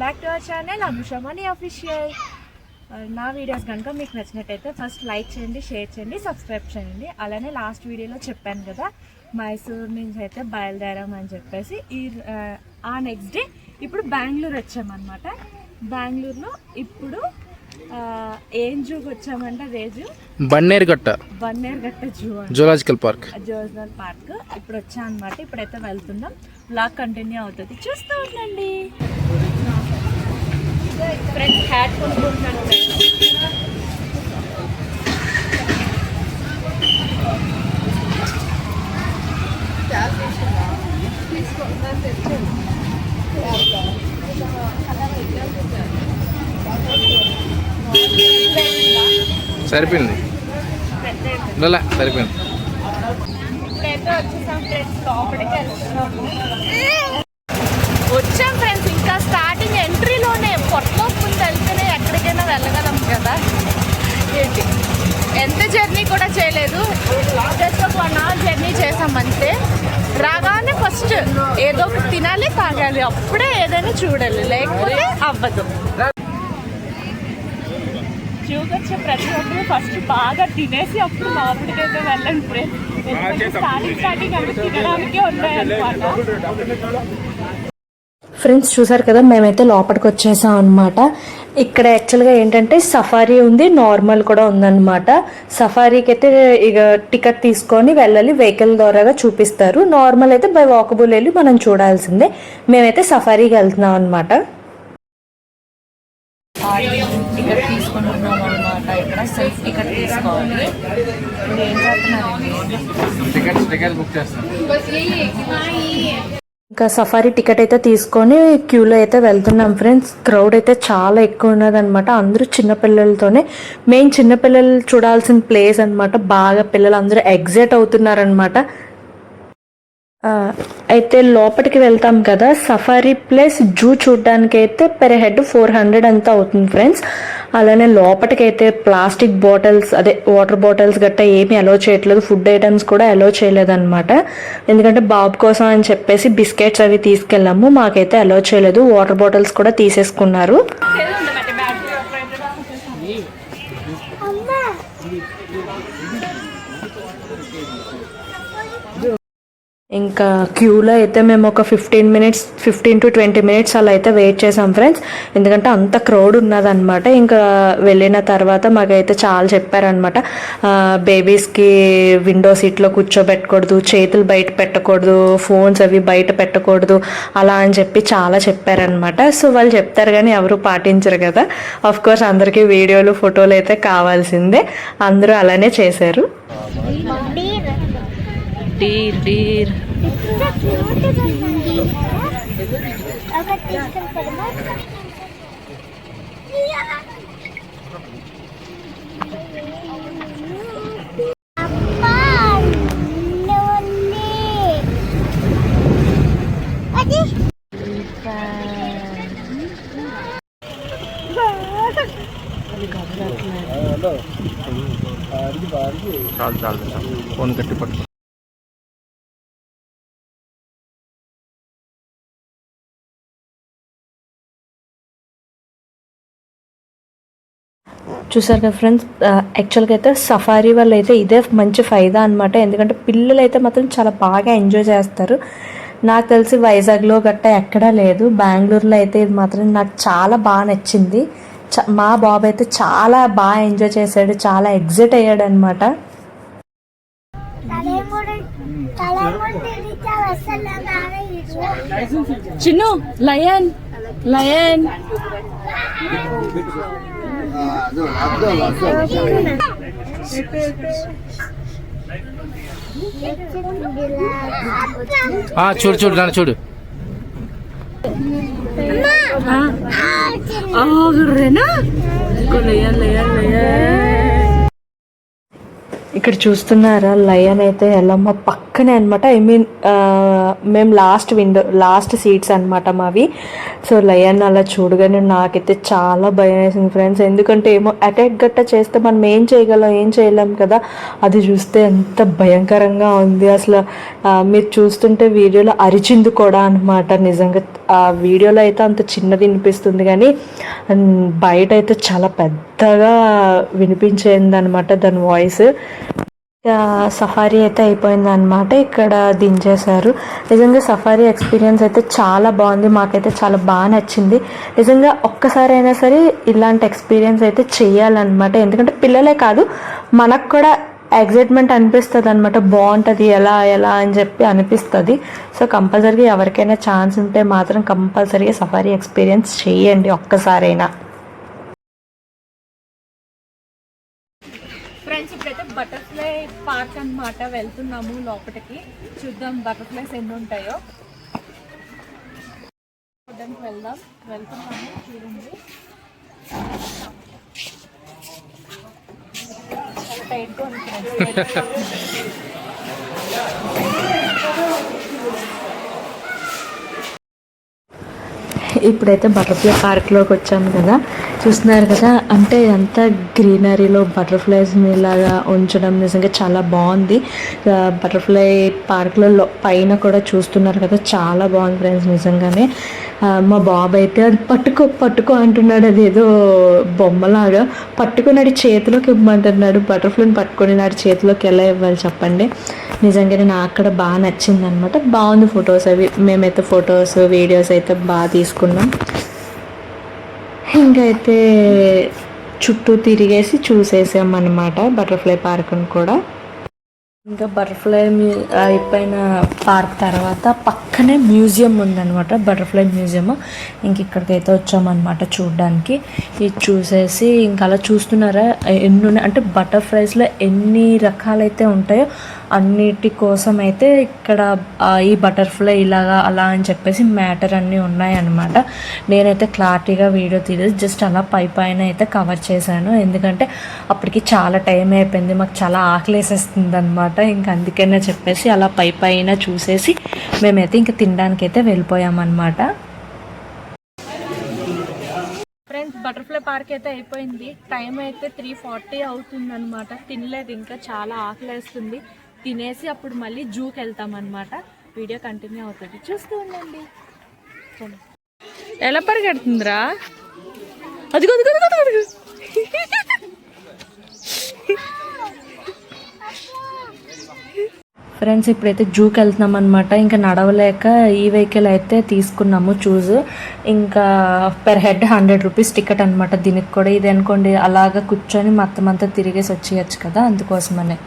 Back to our channel Anushamani official నా videos కనుక మీకు నచ్చినట్టయితే ఫస్ట్ లైక్ చేయండి షేర్ చేయండి సబ్స్క్రైబ్ చేయండి. అలానే లాస్ట్ వీడియోలో చెప్పాను కదా మైసూర్ నుంచి అయితే బయలుదేరామని చెప్పేసి ఈ ఆ, ఆ నెక్స్ట్ డే ఇప్పుడు బెంగళూరు వచ్చామన్నమాట. బెంగళూరులో ఇప్పుడు ఆ, ఏం జూకి వచ్చామంటే rays Bannerghatta. Bannerghatta zoo zoological park. జోజ్నల్ park. ఇప్పుడు వచ్చా అనమాట ఇప్పుడైతే వెళ్తున్నాం. బ్లాగ్ కంటిన్యూ అవుతుంది. చూస్తూ ఉండండి. ఫ్రెండ్స్ హ్యాట్ కొనుక్కుంటున్నాను సరిపోయింది. సరిపోయింది. ఇప్పుడైతే వచ్చేసాం ఫ్రెండ్స్ లోపలికి వెళ్తున్నాము. వచ్చాం ఫ్రెండ్స్ ఇంకా కదా? ఏంటి? ఎంత జర్నీ కూడా చేయలేదు. జస్ట్ ఒక వన్ అవర్ జర్నీ చేసాం అంతే. రాగానే ఫస్ట్ ఏదో ఒకటి తినాలి తాగాలి. అప్పుడే ఏదైనా చూడాలి. లేకపోతే అవ్వదు. చూకొచ్చే ప్రతి ఒక్కరు ఫస్ట్ బాగా తినేసి అప్పుడు లోపలికైతే వెళ్ళండి ఫ్రెండ్స్. స్టార్టింగ్ స్టార్టింగ్ అవి తినడానికే ఉన్నాయన్నమాట. ఫ్రెండ్స్ చూసారు కదా మేమైతే లోపలికి వచ్చేసాం అనమాట ఇక్కడ యాక్చువల్గా ఏంటంటే సఫారీ ఉంది నార్మల్ కూడా ఉందన్నమాట. సఫారీకి అయితే ఇక టికెట్ తీసుకొని వెళ్ళాలి వెహికల్ ద్వారాగా చూపిస్తారు. నార్మల్ అయితే బై వాకబుల్ వెళ్ళి మనం చూడాల్సిందే. మేమైతే సఫారీకి వెళ్తున్నాం అనమాట టికెట్ తీసుకుంటున్నాం అనమాట ఇక్కడ సెల్ఫ్ టికెట్ తీసుకోవాలి. ఇప్పుడు ఏం చేస్తున్నారండి టికెట్స్ టికెట్స్ బుక్ చేస్తాను ఇంకా సఫారీ టికెట్ అయితే తీసుకొని క్యూలో అయితే వెళ్తున్నాం ఫ్రెండ్స్. క్రౌడ్ అయితే చాలా ఎక్కువ ఉన్నదనమాట అందరూ చిన్నపిల్లలతోనే మెయిన్ చిన్నపిల్లలు చూడాల్సిన ప్లేస్ అన్నమాట. బాగా పిల్లలు అందరూ ఎగ్జైట్ అవుతున్నారనమాట అయితే లోపలికి వెళ్తాం కదా. సఫారీ ప్లస్ జూ చూడడానికి అయితే పెర్ హెడ్ ఫోర్ హండ్రెడ్ అంతా అవుతుంది ఫ్రెండ్స్ అలానే లోపలికి అయితే ప్లాస్టిక్ బాటిల్స్ అదే వాటర్ బాటిల్స్ గట్టా ఏమీ అలో చేయట్లేదు. ఫుడ్ ఐటమ్స్ కూడా అలో చేయలేదు అనమాట ఎందుకంటే బాబు కోసం అని చెప్పేసి బిస్కెట్స్ అవి తీసుకెళ్ళాము. మాకైతే అలో చేయలేదు. వాటర్ బాటిల్స్ కూడా తీసేసుకున్నారు. ఇంకా క్యూలో అయితే మేము ఒక fifteen minutes fifteen to twenty minutes అలా అయితే వెయిట్ చేసాం ఫ్రెండ్స్ ఎందుకంటే అంత క్రౌడ్ ఉన్నదన్నమాట. ఇంకా వెళ్ళిన తర్వాత మాకైతే చాలా చెప్పారనమాట బేబీస్కి విండో సీట్లో కూర్చోబెట్టకూడదు చేతులు బయట పెట్టకూడదు ఫోన్స్ అవి బయట పెట్టకూడదు అలా అని చెప్పి చాలా చెప్పారనమాట సో వాళ్ళు చెప్తారు కానీ ఎవరు పాటించరు కదా. ఆఫ్ కోర్స్ అందరికీ వీడియోలు ఫోటోలు అయితే కావాల్సిందే. అందరూ అలానే చేశారు. డీర్ డీర్ చాలు చాలు చాలు ఫోన్ కట్టి చూసారు కదా ఫ్రెండ్స్ యాక్చువల్గా అయితే సఫారీ వల్ల అయితే ఇదే మంచి ఫైదా అనమాట ఎందుకంటే పిల్లలు అయితే మాత్రం చాలా బాగా ఎంజాయ్ చేస్తారు. నాకు తెలిసి వైజాగ్లో గట్టా ఎక్కడా లేదు. బెంగళూరులో అయితే ఇది మాత్రం నాకు చాలా బాగా నచ్చింది. చ- మా బాబు అయితే చాలా బాగా ఎంజాయ్ చేశాడు చాలా ఎగ్జైట్ అయ్యాడు అనమాట చిన్ను లయన్ లయన్. చూడు చూడు నన్ను చూడు. ఇక్కడ చూస్తున్నారా లయన్ అయితే ఎల్లమ్మ పక్కనే అనమాట ఐ మీన్ మేము లాస్ట్ విండో లాస్ట్ సీట్స్ అనమాట మావి. సో లయన్ అలా చూడగానే నాకైతే చాలా భయం వేసింది ఫ్రెండ్స్ ఎందుకంటే ఏమో అటాక్ గట్ట చేస్తే మనం ఏం చేయగలం ఏం చేయలేం కదా. అది చూస్తే ఎంత భయంకరంగా ఉంది. అసలు మీరు చూస్తుంటే వీడియోలో అరిచింది కూడా అనమాట నిజంగా. ఆ వీడియోలో అయితే అంత చిన్నది వినిపిస్తుంది కానీ బయట అయితే చాలా పెద్దగా వినిపించేది అనమాట దాని వాయిస్ సఫారీ అయితే అయిపోయింది అనమాట ఇక్కడ దించేశారు నిజంగా సఫారీ ఎక్స్పీరియన్స్ అయితే చాలా బాగుంది. మాకైతే చాలా బాగా నచ్చింది. నిజంగా ఒక్కసారి అయినా సరే ఇలాంటి ఎక్స్పీరియన్స్ అయితే చేయాలన్నమాట ఎందుకంటే పిల్లలే కాదు మనకు కూడా ఎగ్జైట్మెంట్ అనిపిస్తుంది అనమాట బాగుంటుంది ఎలా ఎలా అని చెప్పి అనిపిస్తుంది. సో కంపల్సరీగా ఎవరికైనా ఛాన్స్ ఉంటే మాత్రం కంపల్సరీగా సఫారీ ఎక్స్పీరియన్స్ చేయండి ఒక్కసారైనా ఫ్రెండ్స్ ఇప్పుడైతే బటర్ఫ్లై పార్క్ అన్నమాట వెళ్తున్నాము లోపలికి చూద్దాం బటర్ఫ్లైస్ ఎన్ని ఉంటాయో. చూడడానికి వెళ్దాం. వెళ్తున్నాము చూడండి. టైట్గా ఇప్పుడైతే బటర్ఫ్లై పార్క్లోకి వచ్చాము కదా. చూస్తున్నారు కదా అంటే అంతా గ్రీనరీలో బటర్ఫ్లైస్ని ఇలాగా ఉంచడం నిజంగా చాలా బాగుంది. బటర్ఫ్లై పార్క్లలో పైన కూడా చూస్తున్నారు కదా చాలా బాగుంది ఫ్రెండ్స్ నిజంగానే. మా బాబు అయితే అది పట్టుకో పట్టుకో అంటున్నాడు అది ఏదో బొమ్మలాగా. పట్టుకుని చేతిలోకి ఇవ్వమంటున్నాడు బటర్ఫ్లైని పట్టుకొని నాడు చేతిలోకి ఎలా ఇవ్వాలి చెప్పండి. నిజంగానే నాకు అక్కడ బాగా నచ్చింది అనమాట బాగుంది ఫొటోస్ అవి. మేమైతే ఫొటోస్ వీడియోస్ అయితే బాగా తీసుకున్నాం. ఇంకైతే చుట్టూ తిరిగేసి చూసేసాం అనమాట బటర్ఫ్లై పార్క్ని కూడా. ఇంకా బటర్ఫ్లై మ్యూ అయిపోయిన పార్క్ తర్వాత పక్కనే మ్యూజియం ఉందన్నమాట బటర్ఫ్లై మ్యూజియం ఇంక ఇక్కడికైతే వచ్చామన్నమాట చూడడానికి. ఇది చూసేసి ఇంకా అలా చూస్తున్నారా? ఎన్ని అంటే బటర్ఫ్లైస్లో ఎన్ని రకాలైతే ఉంటాయో అన్నిటి కోసం అయితే ఇక్కడ ఈ బటర్ఫ్లై ఇలాగా అలా అని చెప్పేసి మ్యాటర్ అన్నీ ఉన్నాయన్నమాట. నేనైతే క్లారిటీగా వీడియో తీయలేదు జస్ట్ అలా పై పైన అయితే కవర్ చేశాను. ఎందుకంటే అప్పటికి చాలా టైం అయిపోయింది. మాకు చాలా ఆకలేసేస్తుంది అనమాట ఇంకా అందుకనే చెప్పేసి అలా పై పైన చూసేసి మేమైతే ఇంకా తినడానికి అయితే వెళ్ళిపోయామన్నమాట. ఫ్రెండ్స్ బటర్ఫ్లై పార్క్ అయితే అయిపోయింది. టైం అయితే త్రీ ఫార్టీ అవుతుంది అనమాట తినలేదు. ఇంకా చాలా ఆకలేస్తుంది. తినేసి అప్పుడు మళ్ళీ జూకి వెళ్తాం అనమాట వీడియో కంటిన్యూ అవుతుంది. చూస్తూ ఉండండి. ఎలా పరిగెడుతుందిరా? అదిగో అదిగో అదిగో అదిగో ఫ్రెండ్స్ ఇప్పుడైతే జూకి వెళ్తున్నాం అనమాట ఇంకా నడవలేక ఈ వెహికల్ అయితే తీసుకున్నాము చూజ్. ఇంకా per head hundred rupees ticket అనమాట దీనికి కూడా ఇది అనుకోండి. అలాగా కూర్చొని మొత్తం అంతా తిరిగేసి వచ్చేయచ్చు కదా అందుకోసమనే.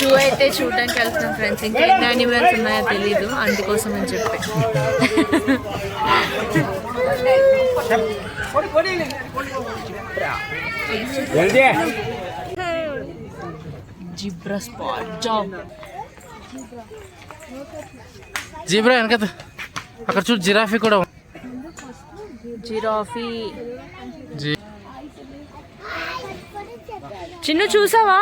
జూ అయితే చూడడానికి వెళ్తున్నాం ఫ్రెండ్స్. ఇంకా ఎన్ని యానిమల్స్ ఉన్నాయో తెలీదు. అందుకోసం అని చెప్పి. Zebra spot. జాబ్. జీబ్రా వెనక అక్కడ చూడు జిరాఫీ కూడా ఉంది. జిరాఫీ. జీ చిన్ను చూసావా?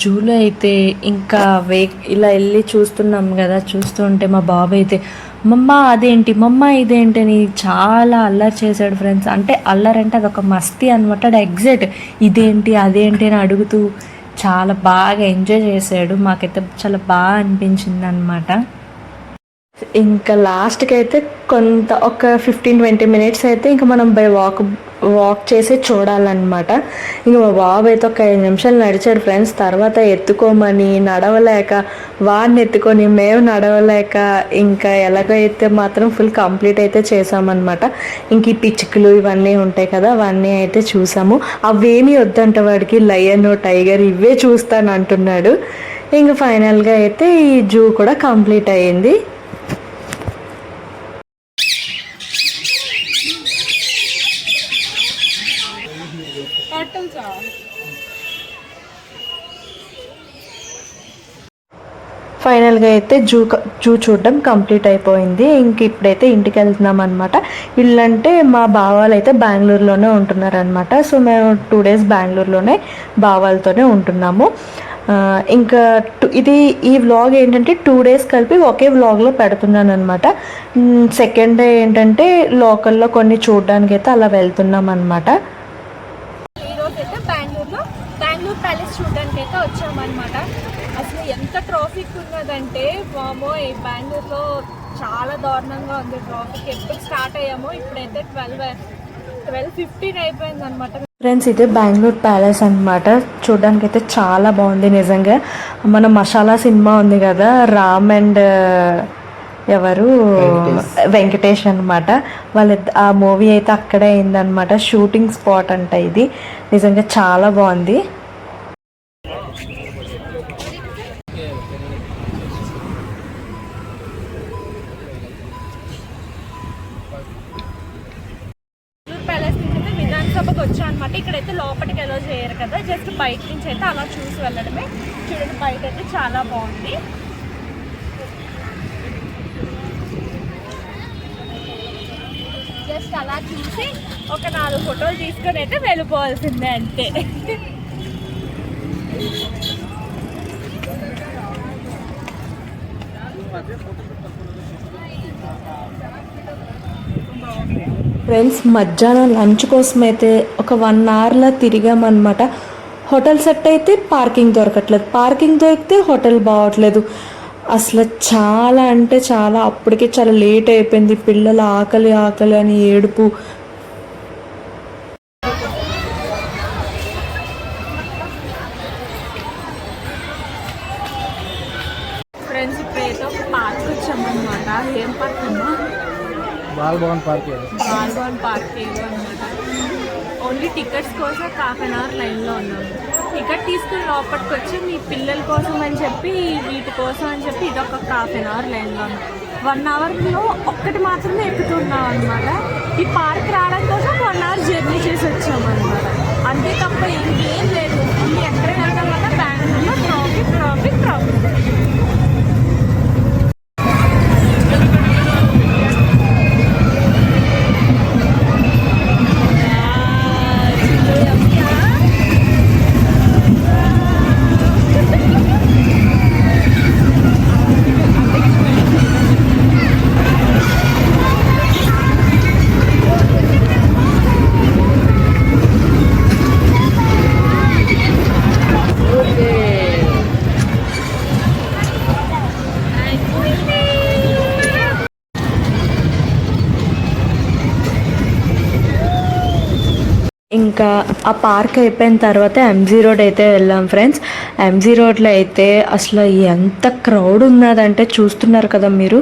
జూలో అయితే ఇంకా వే ఇలా వెళ్ళి చూస్తున్నాం కదా చూస్తుంటే మా బాబు అయితే మమ్మ అదేంటి? మమ్మ ఇదేంటి? అని చాలా అల్లరి చేశాడు ఫ్రెండ్స్. అంటే అల్లరి అంటే అదొక మస్తీ అనమాట ఎగ్జాక్ట్ ఇదేంటి? అదేంటి? అని అడుగుతూ చాలా బాగా ఎంజాయ్ చేశాడు. మాకైతే చాలా బాగా అనిపించింది అనమాట ఇంకా లాస్ట్కి అయితే కొంత ఒక ఫిఫ్టీన్ ట్వంటీ మినిట్స్ అయితే ఇంకా మనం బై వాక్ వాక్ చేసి చూడాలన్నమాట. ఇంకా మా బాబు అయితే ఒక ఐదు నిమిషాలు నడిచాడు ఫ్రెండ్స్. తర్వాత ఎత్తుకోమని నడవలేక వాడిని ఎత్తుకొని మేము నడవలేక ఇంకా ఎలాగైతే మాత్రం ఫుల్ కంప్లీట్ అయితే చేసామన్నమాట. ఇంక ఈ పిచ్చుకలు ఇవన్నీ ఉంటాయి కదా అవన్నీ అయితే చూసాము. అవేమీ వద్దంట వాడికి. లయన్ టైగర్ ఇవే చూస్తాను అంటున్నాడు ఇంక ఫైనల్గా అయితే ఈ జూ కూడా కంప్లీట్ అయ్యింది. ఫైనల్గా అయితే జూ జూ చూడడం కంప్లీట్ అయిపోయింది. ఇంక ఇప్పుడైతే ఇంటికి వెళ్తున్నాం అనమాట ఇల్లంటే మా బావాలు అయితే బెంగళూరులోనే ఉంటున్నారనమాట సో మేము టూ డేస్ బెంగళూరులోనే బావాలతోనే ఉంటున్నాము. ఇంకా టు- ఇది ఈ వ్లాగ్ ఏంటంటే టూ డేస్ కలిపి ఒకే వ్లాగ్లో పెడుతున్నాను అనమాట సెకండ్ డే ఏంటంటే లోకల్లో కొన్ని చూడడానికి అయితే అలా వెళ్తున్నాం అనమాట అయితే బెంగళూరులో బెంగళూరు ప్యాలెస్ చూడడానికి అయితే వచ్చామన్నమాట. అసలు ఎంత ట్రాఫిక్ ఉన్నదంటే వామో ఈ బెంగళూరులో చాలా దారుణంగా ఉంది ట్రాఫిక్ ఎప్పుడు స్టార్ట్ అయ్యామో ఇప్పుడైతే ట్వెల్వ్ ట్వెల్వ్ ఫిఫ్టీన్ అయిపోయింది అనమాట ఫ్రెండ్స్ ఇది బెంగళూరు ప్యాలెస్ అనమాట చూడడానికి అయితే చాలా బాగుంది నిజంగా. మన మసాలా సినిమా ఉంది కదా రామ్ అండ్ ఎవరు? వెంకటేష్. అనమాట వాళ్ళ ఆ మూవీ అయితే అక్కడే అయిందనమాట షూటింగ్ స్పాట్ అంట ఇది. నిజంగా చాలా బాగుంది. ఇక్కడైతే లోపలికి ఎలా చేయరు కదా. జస్ట్ బయట నుంచి అయితే అలా చూసి వెళ్ళడమే. చూడండి బయట అయితే చాలా బాగుంది. జస్ట్ అలా చూసి ఒక నాలుగు ఫోటోలు తీసుకొని అయితే వెళ్ళిపోవాల్సిందే అంతే. ఫ్రెండ్స్ మధ్యాహ్నం లంచ్ కోసం అయితే ఒక వన్ అవర్లో తిరిగామన్నమాట. హోటల్ సెట్ అయితే పార్కింగ్ దొరకట్లేదు. పార్కింగ్ దొరికితే హోటల్ బాగట్లేదు. అసలు చాలా అంటే చాలా అప్పటికే చాలా లేట్ అయిపోయింది. పిల్లల ఆకలి ఆకలి అని ఏడుపు. ఫ్రెండ్స్ ఇప్పుడైతే ఒక పార్క్ వచ్చామన్నమాట. ఏం పార్క్ అమ్మా? బాలభవన్ పార్క్ బాల్వాన్ పార్క్ ఏదో అనమాట ఓన్లీ టికెట్స్ కోసం హాఫ్ అన్ అవర్ లైన్లో ఉన్నాము టికెట్ తీసుకుని లోపలికి వచ్చి మీ పిల్లల కోసం అని చెప్పి వీటి కోసం అని చెప్పి ఇదొక హాఫ్ అన్ అవర్ లైన్లో ఉన్నాం. వన్ అవర్లో ఒక్కటి మాత్రమే ఎక్కుతున్నాం అనమాట ఈ పార్క్ రావడం కోసం వన్ అవర్ జర్నీ చేసి వచ్చాము అనమాట ఇంకా ఆ పార్క్ అయిపోయిన తర్వాత ఎంజీ రోడ్ అయితే వెళ్ళాం ఫ్రెండ్స్. ఎంజీ రోడ్లో అయితే అసలు ఎంత క్రౌడ్ ఉన్నదంటే చూస్తున్నారు కదా మీరు.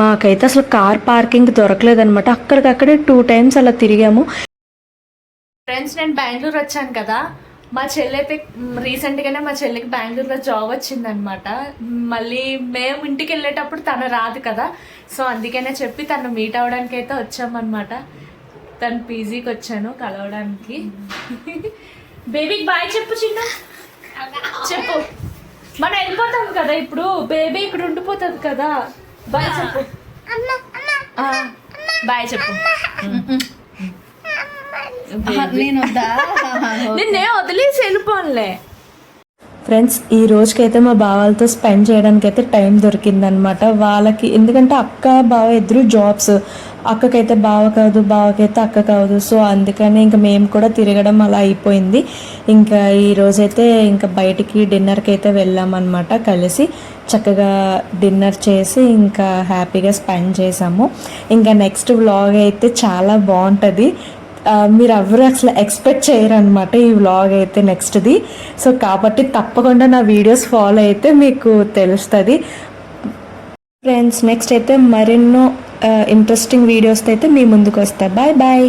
మాకైతే అసలు కార్ పార్కింగ్ దొరకలేదనమాట అక్కడికక్కడే టూ టైమ్స్ అలా తిరిగాము. ఫ్రెండ్స్ నేను బెంగళూరు వచ్చాను కదా. మా చెల్లి అయితే రీసెంట్గానే మా చెల్లికి బెంగళూరులో జాబ్ వచ్చిందనమాట మళ్ళీ మేము ఇంటికి వెళ్ళేటప్పుడు తను రాదు కదా. సో అందుకనే చెప్పి తను మీట్ అవ్వడానికి అయితే వచ్చామన్నమాట. తను పీజీకి వచ్చాను కలవడానికి. బేబీకి బాయ్ చెప్పు చిన్న. చెప్పు. మనం వెళ్ళిపోతాం కదా ఇప్పుడు. బేబీ ఇక్కడ ఉండిపోతుంది కదా. బాయ్ చెప్పు. బాయ్ చెప్పు. నేను వద్దా నిన్నే వదిలేసి వెళ్ళిపోన్లే. ఫ్రెండ్స్ ఈ రోజుకైతే మా బావాలతో స్పెండ్ చేయడానికి అయితే టైం దొరికిందనమాట. వాళ్ళకి ఎందుకంటే అక్క బావ ఇద్దరు జాబ్స్. అక్కకైతే బావ కాదు బావకైతే అక్క కాదు. సో అందుకని ఇంకా మేము కూడా తిరగడం అలా అయిపోయింది. ఇంకా ఈ రోజైతే ఇంకా బయటికి డిన్నర్కి అయితే వెళ్ళామన్నమాట కలిసి. చక్కగా డిన్నర్ చేసి ఇంకా హ్యాపీగా స్పెండ్ చేసాము. ఇంకా నెక్స్ట్ వ్లాగ్ అయితే చాలా బాగుంటుంది మీరు ఎవరు అసలు ఎక్స్పెక్ట్ చేయరు అనమాట ఈ వ్లాగ్ అయితే నెక్స్ట్ది సో కాబట్టి తప్పకుండా నా వీడియోస్ ఫాలో అయితే మీకు తెలుస్తుంది. ఫ్రెండ్స్ నెక్స్ట్ అయితే మరెన్నో ఇంట్రెస్టింగ్ వీడియోస్ అయితే మీ ముందుకు వస్తాయి బాయ్ బాయ్